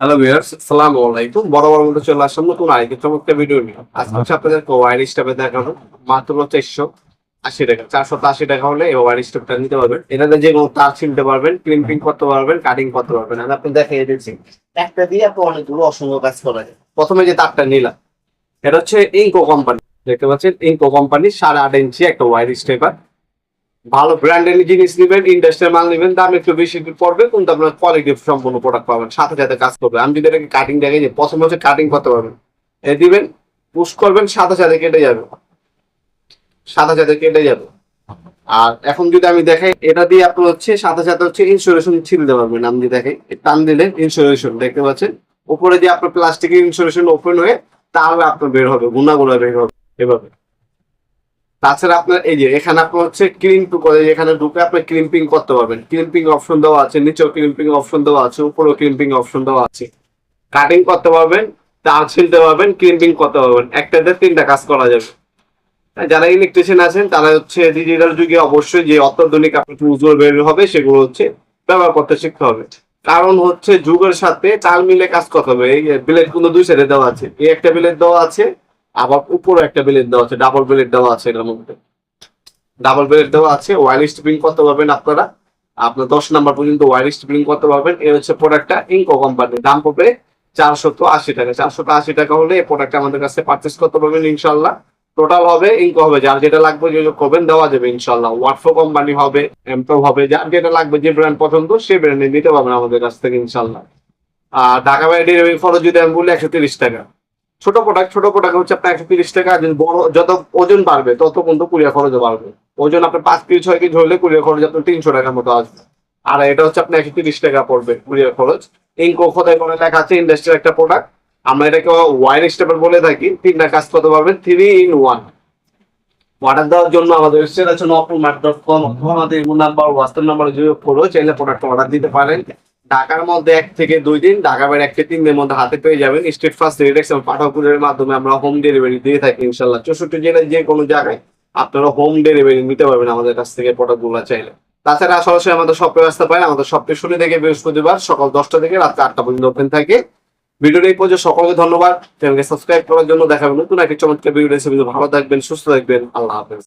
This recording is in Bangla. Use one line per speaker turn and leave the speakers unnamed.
হ্যালো ভিউয়ার্স আসসালামু আলাইকুম বড় মধ্যে চলে আসলাম নতুন আরেকটি চমৎকার ভিডিও নিয়ে। আজকে হচ্ছে আপনাদেরকে ওয়ার স্টাফে দেখানো মাত্র চারশো আশি টাকা, চারশো আশি টাকা হলে এই ওয়ার স্টাফটা নিতে পারবেন। এটাতে যে কোনো তার ছিনতে পারবেন ক্লিপিং করতে পারবেন কাটিং করতে পারবেন। আমি আপনি দেখাই দিচ্ছি। একটা দিয়ে আপনি অনেকগুলো অসংখ্য কাজ করা যায়। প্রথমে যে তারটা নিলাম, এটা হচ্ছে ইনকো কোম্পানি দেখতে পাচ্ছেন ইনকো কোম্পানি সাড়ে আট ইঞ্চি একটা ওয়ার স্টেপার ভালো ব্র্যান্ডের জিনিস নেবেন ইন্ডাস্ট্রিয়াল মাল নেবেন, দাম একটু বেশি পড়বে, কিন্তু আপনার কোয়ালিটি সম্পূর্ণ প্রোডাক্ট পাবেন, সাথে সাথে কাজ করবে। আমি যদি এটাকে কাটিং দেখে যে, প্রথমে হচ্ছে কাটিং করতে পারবেন। এ দিবেন পুশ করবেন, সাথে সাথে কেটে যাবে। সাথে সাথে কেটে যাবে। আর এখন যদি আমি দেখাই, এটা দিয়ে আপনার হচ্ছে সাথে সাথে হচ্ছে ইনসুলেশন ছিলতে পারবেন। আমি যদি দেখাই টান দিলে ইনসুলেশন দেখতে পাচ্ছেন? উপরে দিয়ে আপনার প্লাস্টিকের ইনসুলেশন ওপেন হয়ে, তাহলে আপনার বের হবে গুণাগুলো বের হবে, এভাবে। তাছাড়া আপনার এই যে, এখানে আপনার হচ্ছে ক্রিম্প করে এখানে ঢুকে আপনি ক্রিম্পিং করতে পারবেন। ক্রিম্পিং অপশন দেওয়া আছে, নিচেও ক্রিম্পিং অপশন দেওয়া আছে, উপরেও ক্রিম্পিং অপশন দেওয়া আছে। কাটিং করতে পারবেন তার ছিলতে পারবেন ক্রিম্পিং করতে পারবেন। একটাতে তিনটা কাজ করা যাবে। যারা ইলেকট্রিশিয়ান আছেন, তারা হচ্ছে ডিজিটাল যুগে অবশ্যই যে অত্যাধুনিক আপনার টুলসগুলো বের হবে, সেগুলো হচ্ছে ব্যবহার করতে শিখতে হবে। কারণ হচ্ছে যুগের সাথে তাল মিলে কাজ করতে হবে। এই বিলেট কিন্তু দুই সাইডে দেওয়া আছে। এই একটা বিলেট দেওয়া আছে আবার উপরে একটা বিলেট দেওয়া আছে ডাবল বিলেট দেওয়া আছে এটার মধ্যে। ডাবল বিলেট দেওয়া আছে ওয়াইল স্টিপিং করতে পারবেন আপনারা। আপনার দশ নাম্বার পর্যন্ত ওয়াইল স্টিপিং করতে পারবেন। এর হচ্ছে প্রোডাক্টটা ইনকো কোম্পানির দাম পড়বে চারশো আশি টাকা। চারশো আশি টাকা হলে এই প্রোডাক্ট আমাদের কাছে পারচেস করতে পারবেন ইনশাল্লাহ টোটাল হবে ইনকো হবে। যার যেটা লাগবে যে করবেন, দেওয়া যাবে ইনশাল্লাহ ওয়াটফো কোম্পানি হবে এমটো হবে, যার যেটা লাগবে, যে ব্র্যান্ড পছন্দ সেই ব্র্যান্ডে নিতে পারবেন আমাদের কাছ থেকে ইনশাল্লাহ আর ঢাকা বাইরে খরচ যদি আমি বলি একশো তিরিশ টাকা। ছোট প্রোডাক্ট ছোট প্রোডাক্ট হচ্ছে আপনার একশো তিরিশ টাকা বড়, যত ওজন বাড়বে, তত কিন্তু কুরিয়ার খরচও বাড়বে। ওজন আপনার পাঁচ কেজি, ছয় কেজি হলে কুরিয়ার খরচ আপনার তিনশো টাকার মতো আসবে। আর এটা হচ্ছে আপনার একশো তিরিশ টাকা পড়বে কুরিয়ার খরচ। ইনকো খোদাই করে লেখা আছে ইন্ডাস্ট্রির একটা প্রোডাক্ট আমরা এটাকে ওয়াইন স্টেপের বলে থাকি। তিনটা কাজ করতে পারবেন? থ্রি ইন ওয়ান অর্ডার দেওয়ার জন্য আমাদের ওয়েবসাইট আছে নপুরমার্ট ডট কম আমাদের নাম্বার হোয়াটসঅ্যাপ নাম্বার যোগাযোগ করো চাইলে প্রোডাক্ট অর্ডার দিতে পারেন। ঢাকার মধ্যে এক থেকে দুই দিন ঢাকা বাইরে এক থেকে তিন দিনের মধ্যে হাতে পেয়ে যাবেন স্টেট ফার্স্ট রিডেক্স এবং পাঠাপুরের মাধ্যমে আমরা হোম ডেলিভারি দিয়ে থাকি ইনশাল্লাহ চৌষট্টি জেলায় যে কোনো জায়গায় আপনারা হোম ডেলিভারি নিতে পারবেন আমাদের কাছ থেকে প্রোডাক্টগুলো চাইলে। তাছাড়া সরাসরি আমাদের শপে আসতে পারেন, আমাদের শপটি শুনে থেকে বৃহস্পতিবার সকাল দশটা থেকে রাত আটটা পর্যন্ত ওপেন থাকে। ভিডিওর এই পর্যন্ত, সকলকে ধন্যবাদ। চ্যানেলকে সাবস্ক্রাইব করার জন্য দেখাবেন নতুন একটি চমৎকার ভিডিও ভালো থাকবেন, সুস্থ থাকবেন। আল্লাহ হাফেজ।